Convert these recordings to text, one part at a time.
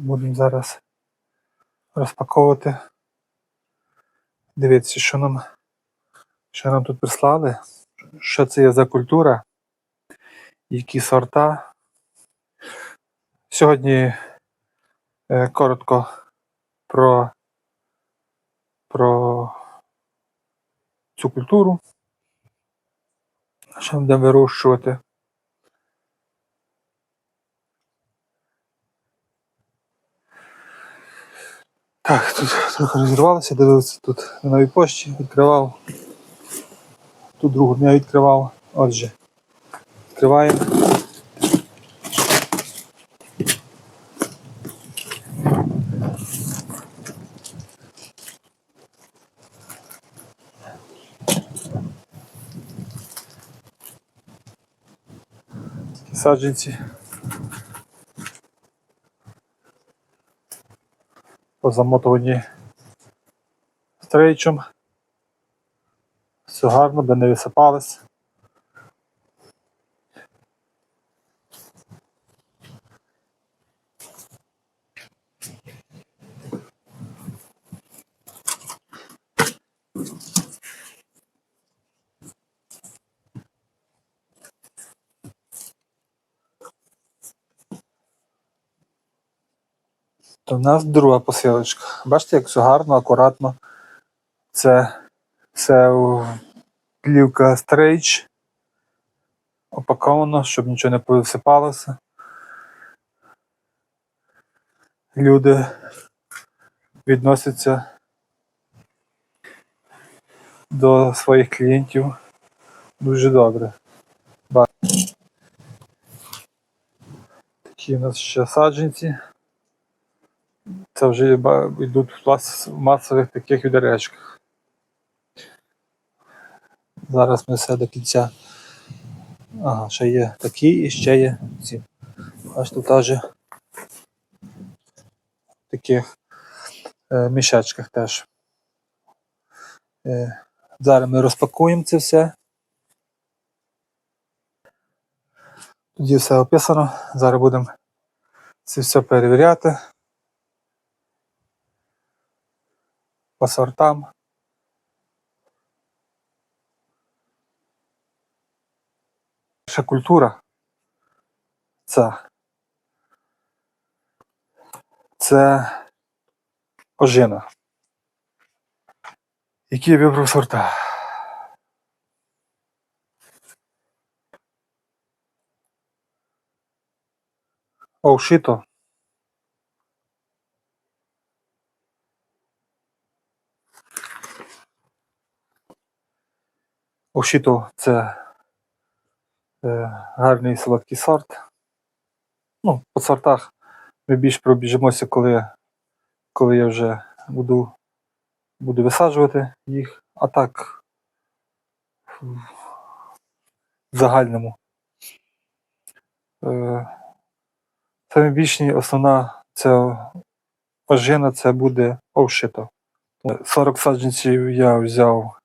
Будемо зараз розпаковувати. Дивіться, що нам, що нам тут прислали. Що це є за культура, які сорта. Сьогодні е, коротко про, про цю культуру. Що будемо вирощувати. Так, тут трохи розірвалося, дивився тут на новій пошті, відкривав. Тут другу дня відкривав. Отже, відкриваємо. Саджанці. Позамотовані стрейчем. Все гарно, би не висипались. То в нас друга посилочка. Бачите, як все гарно, акуратно. Це, у- плівка стрейч. Опаковано, щоб нічого не повисипалося. Люди відносяться до своїх клієнтів дуже добре. Ба- Такі у нас ще саджанці. Це вже йдуть в масових таких відеречках. Зараз ми все до кінця. Ага, ще є такі і ще є ці. Аж тут теж в таких е, мішечках теж. Е, зараз ми розпакуємо це все. Тоді все описано. Зараз будемо це все перевіряти. По сортам. Перша культура. Це. Це ожина. Які я вибрав сорта? Оушито. Оушито це е, гарний солодкий сорт. Ну, по сортах ми більш пробіжимося, коли, коли я вже буду, буду висаджувати їх. А так в загальному. Е, Саме більші основна це ожина, це буде овшито. 40 саджанців я взяв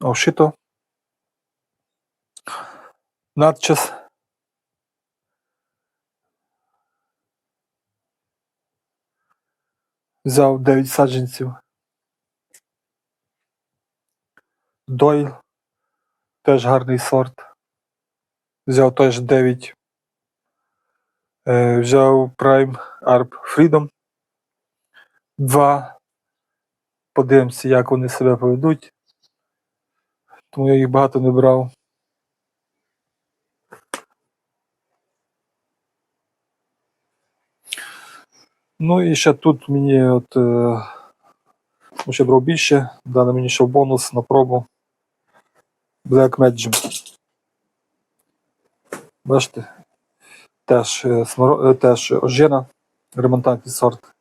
овшито. Надчас. Взяв 9 саджанців. Дойл. Теж гарний сорт. Взяв теж 9. Е, взяв Prime Arb Freedom. Два. Подивимося, як вони себе поведуть. Тому я їх багато не брав. Ну і ще тут мені от е, ну, ще брав більше, дали мені ще бонус на пробу Black Magic. Бачите? Теж, е, е, теж ожина, ремонтантний сорт.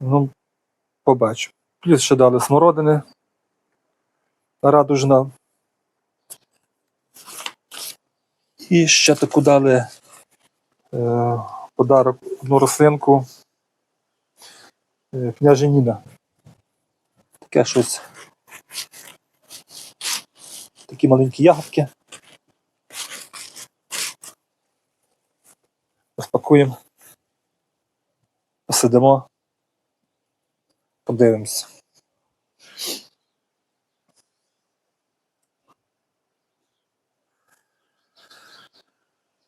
Ну, побачу. Плюс ще дали смородини. Радужна. І ще таку дали е, подарок одну рослинку е, княжа Ніна. Таке щось. Такі маленькі ягодки. Розпакуємо. посидимо, подивимося.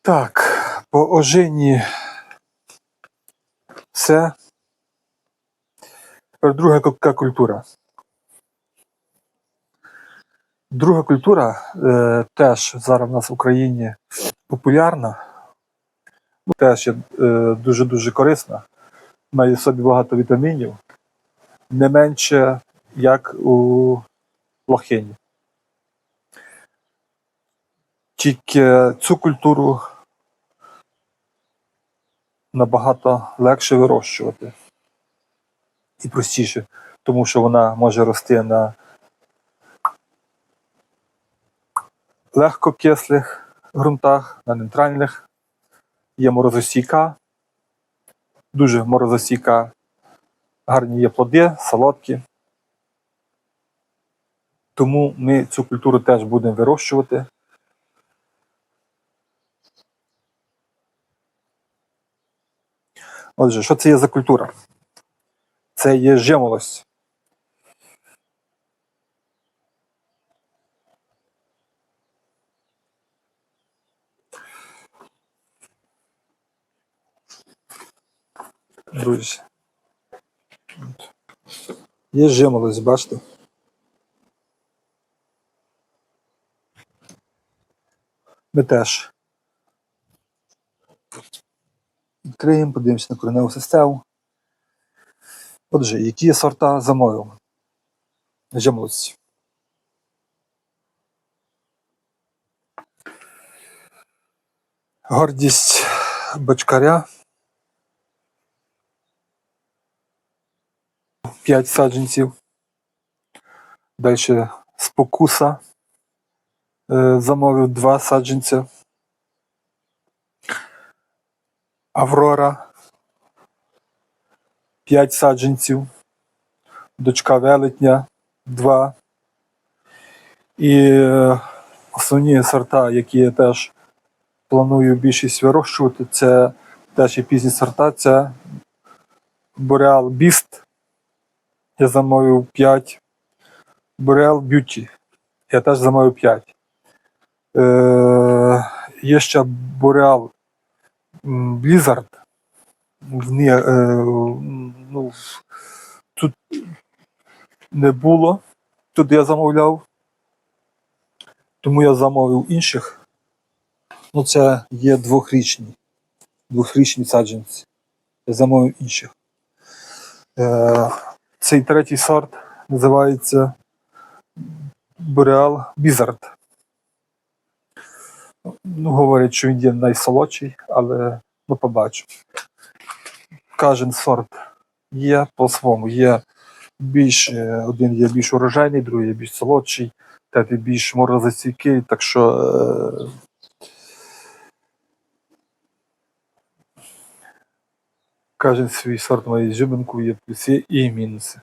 Так, по ожині все. Друга культура. Друга культура е, теж зараз в нас в Україні популярна, ну, теж є е, дуже-дуже корисна, має в собі багато вітамінів, не менше як у лохині. Тільки цю культуру набагато легше вирощувати і простіше, тому що вона може рости на легкокислих ґрунтах, на нейтральних. Є морозостійка, дуже морозостійка, гарні є плоди, солодкі. Тому ми цю культуру теж будемо вирощувати. Отже, що це є за культура? Це є жимолость. Друзі. Є жимолость, бачите? Ми теж відкриємо, подивимося на кореневу систему. Отже, які сорта замовив? Жимолості. Гордість бочкаря. 5 саджанців. Далі спокуса. Е, Замовив 2 саджанця. Аврора. 5 саджанців. Дочка велетня 2. І е, основні сорта, які я теж планую більшість вирощувати, це теж і пізні сорта, це Boreal Beast. Я замовив 5. Boreal Beauty. Я теж замовив 5. Е, є ще Boreal Blizzard. Вони, е, ну, тут не було. Тут я замовляв. Тому я замовив інших. Ну, це є двохрічні. Двохрічні саджанці. Я замовив інших. Е, цей третій сорт називається Boreal Blizzard. Ну, говорять, що він є найсолодший, але ми побачимо. Кожен сорт є по-своєму. Є більш, е, один є більш урожайний, другий є більш солодший, третій більш морозостійкий, так що е, кожен свій сорт має зюбинку, є плюси і мінуси.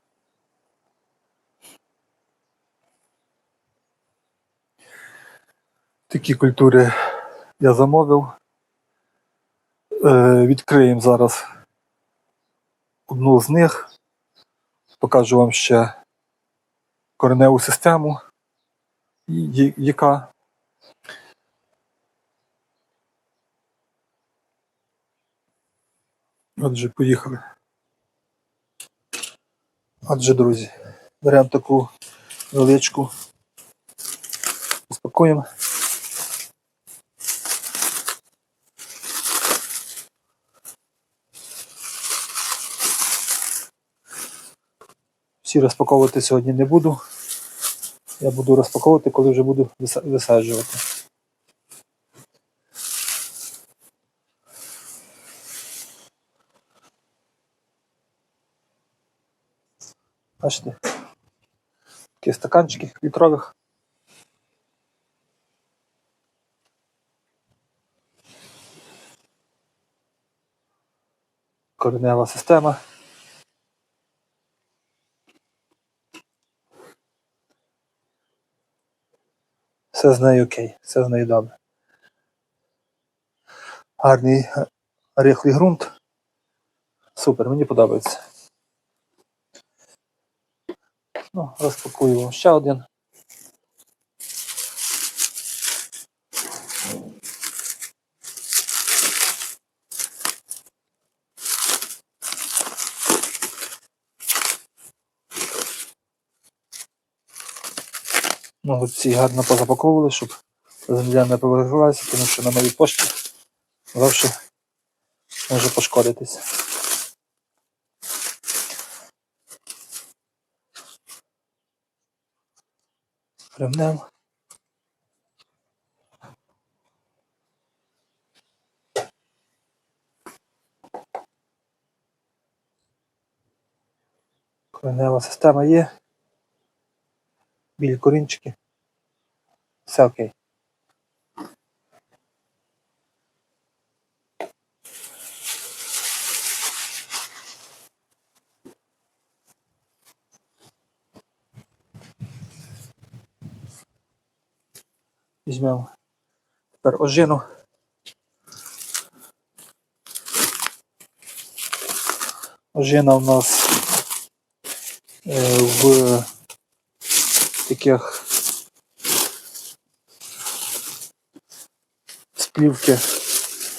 Такі культури я замовив. Е, відкриємо зараз одну з них. Покажу вам ще кореневу систему, яка Отже, поїхали. Отже, друзі, беремо таку величку, розпакуємо. Всі розпаковувати сьогодні не буду. Я буду розпаковувати, коли вже буду висаджувати. Бачите? Такі стаканчики літрових. Коренева система. Все з нею окей, все з нею добре. Гарний е, рихлий ґрунт. Супер, мені подобається. Ну, розпакуємо ще один. Ну, от ці гарно позапаковували, щоб земля не повергнулася, тому що на новій пошті завжди може пошкодитися. Ремнем. Коренева система є. Білі корінчики. Все окей. Візьмемо тепер ожину. Ожина у нас е, в таких сплівки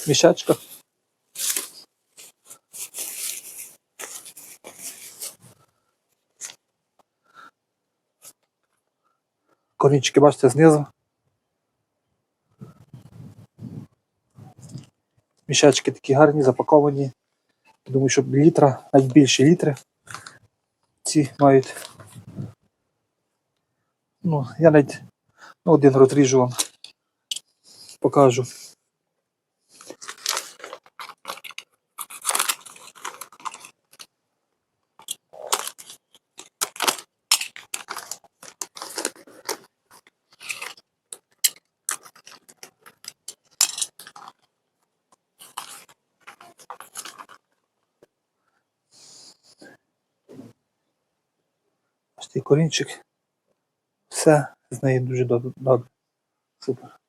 мішечках. Корінчики, бачите, знизу. Мішечки такі гарні, запаковані. Думаю, що літра, навіть більше літри. Ці мають. Ну, я навіть ну, один розріжу вам. Покажу. Цей корінчик. Все з неї дуже добре. Супер.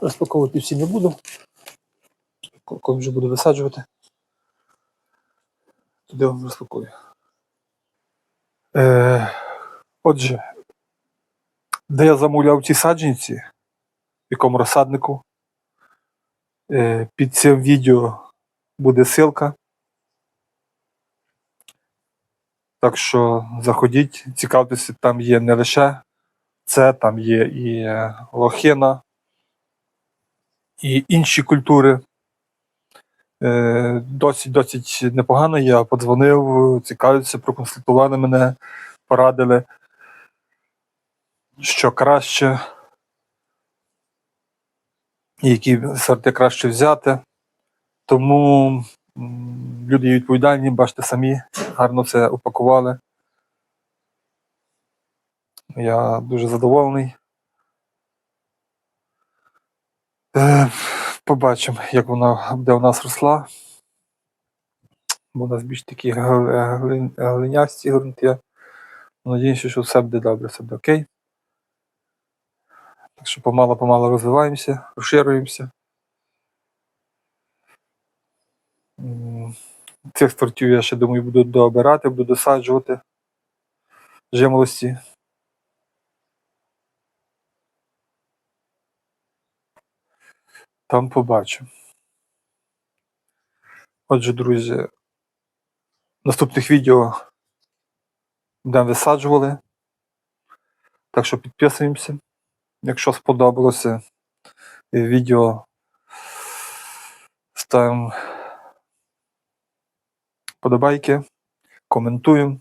Розпаковувати всі не буду. Ко- Коли вже буду висаджувати, туди вам розпакую. Е, отже, де я замовляв ці саджанці, в якому розсаднику, під цим відео буде ссылка. Так що заходіть, цікавтеся, там є не лише це, там є і е, лохина, і інші культури. Е, Досить досить непогано. Я подзвонив, цікавився, проконсультували мене, порадили, що краще, які сорти краще взяти. Тому люди є відповідальні, бачите самі, гарно це упакували. Я дуже задоволений. Е, Побачимо, як вона буде у нас росла. Бо у нас більш такі глинясті ґрунти. Надіюся, що все буде добре, все буде окей. Так що помало-помало розвиваємося, розширюємося. Цих сортів я ще думаю буду дообирати, буду досаджувати жимолості. Там побачу. Отже, друзі, наступних відео будемо висаджували. Так що підписуємося. Якщо сподобалося відео, ставимо подобайки, коментуємо.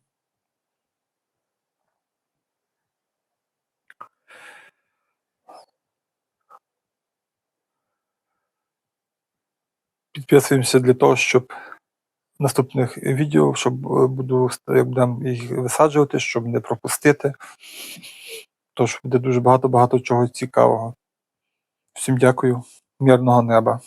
Підписуємося для того, щоб в наступних відео, щоб буду як будемо їх висаджувати, щоб не пропустити. Тож буде дуже багато-багато чого цікавого. Всім дякую, мирного неба.